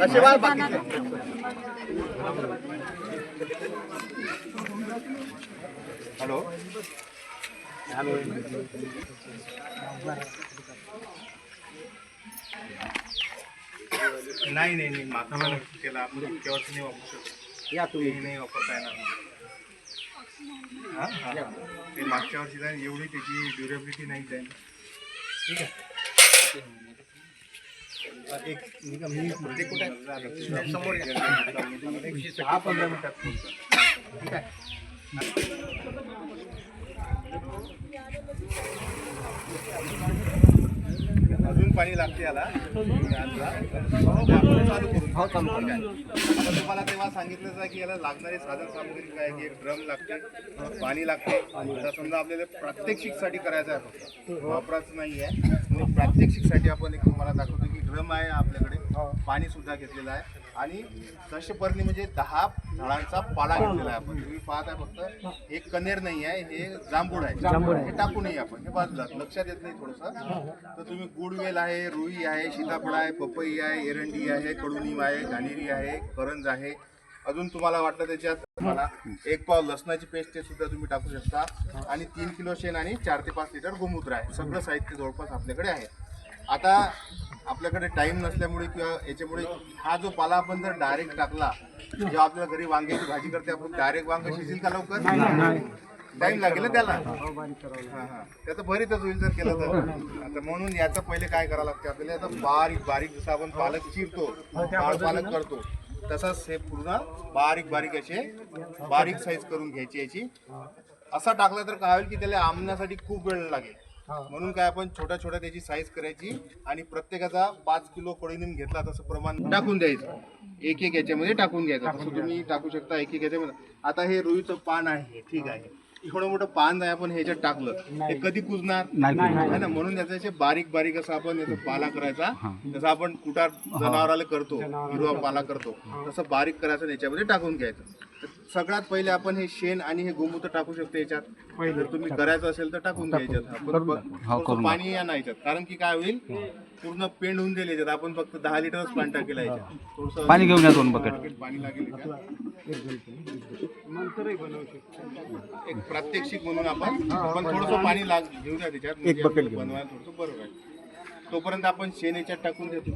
असे वा बाकीचे हॅलो. नाही नाही नाही. मागचा नक्की केला. आपण केव्हाच नाही वापरू शकत. या तुम्ही. नाही वापरता येणार. हा? हा. ते मागच्या वर्षी एवढी त्याची ड्युरेबिलिटी नाही जाईल ठीक आहे? एक मी म्हणजे कुठे समोर पंधरा मिनिटात ठीक आहे? अजून पाणी लागते याला. चालू करू हो चालू करू आता तुम्हाला तेव्हा सांगितलं की याला लागणारी साधन सामग्री काय की एक ड्रम लागते पाणी लागते. आता समजा आपल्याला प्रात्यक्षिकसाठी करायचं आहे फक्त. वापरायचं नाही आहे आणि प्रात्यक्षिकसाठी आपण एक तुम्हाला दाखवतो की ड्रम आहे आपल्याकडे. पाणी सुद्धा घेतलेलं आहे. आणि दशपर्णी म्हणजे दहा झाडांचा पाला घेतलेला आहे आपण. तुम्ही पाहत आहे फक्त एक कनेर नाही आहे हे जांभूळ आहे. हे टाकू नये आपण हे बाजूला लक्षात येत नाही थोडंसं. तर तुम्ही गुडवेल आहे रुई आहे सीताफळ आहे पपई आहे एरंडी आहे कडुनिम आहे घाणेरी आहे करंज आहे. अजून तुम्हाला वाटलं त्याच्यात तुम्हाला एक पाव लसणाची पेस्ट ते सुद्धा तुम्ही टाकू शकता. आणि तीन किलो शेण आणि चार ते पाच लिटर गोमूत्र आहे. सगळं साहित्य जवळपास आपल्याकडे आहे. आता आपल्याकडे टाइम नसल्यामुळे किंवा याच्यामुळे हा जो पाला आपण जर डायरेक्ट टाकला जेव्हा आपल्याला घरी वांग्याची भाजी करते आपण डायरेक्ट वांग शिजेल का लवकर? टाइम लागेल ना त्याला. हा, हा. त्याचं भरीतच होईल जर केलं तर. आता म्हणून याचं पहिले काय करावं लागतं आपल्याला याचं बारीक बारीक जसं आपण पालक चिरतो पाल- पालक करतो तसंच हे पूर्ण बारीक बारीक असे बारीक साईज करून घ्यायची याची. असा टाकला तर काय होईल की त्याला आमण्यासाठी खूप वेळ लागेल. म्हणून काय आपण छोट्या छोट्या त्याची साईज करायची आणि प्रत्येकाचा पाच किलो कडीनिम घेतला तसं प्रमाण टाकून द्यायचं. एक एक याच्यामध्ये टाकून घ्यायचं. तुम्ही टाकू शकता एक एक याच्यामध्ये. आता हे रुईचं पान आहे ठीक आहे. एवढं मोठं पान आहे आपण ह्याच्यात टाकलं हे कधी कुजणार? है ना म्हणून याचं असे बारीक बारीक असं आपण याचा पाला करायचा. जसं आपण कुटार जनावराला करतो हिरवा पाला करतो तसं बारीक करायचं याच्यामध्ये टाकून घ्यायचं. सगळ्यात पहिले आपण हे शेण आणि हे गोमूत्र टाकू शकतो याच्यात. जर तुम्ही करायचं असेल तर टाकून घ्यायच्यात आपण ब- थोडंसं पाणी या नाही याच्यात. कारण की काय होईल? पूर्ण पेंड होऊन जाईल याच्यात. आपण फक्त दहा लिटरच पाणी टाकेल याच्यात. थोडंसं पाणी घेऊन या दोन बकेट पाणी लागेल याच्यात. एक प्रात्यक्षिक म्हणून आपण आपण थोडंसं पाणी लाग घेऊया त्याच्यात. एक बकेट बनवायला थोडंसं बरं तोपर्यंत आपण शेण याच्यात टाकून देतो.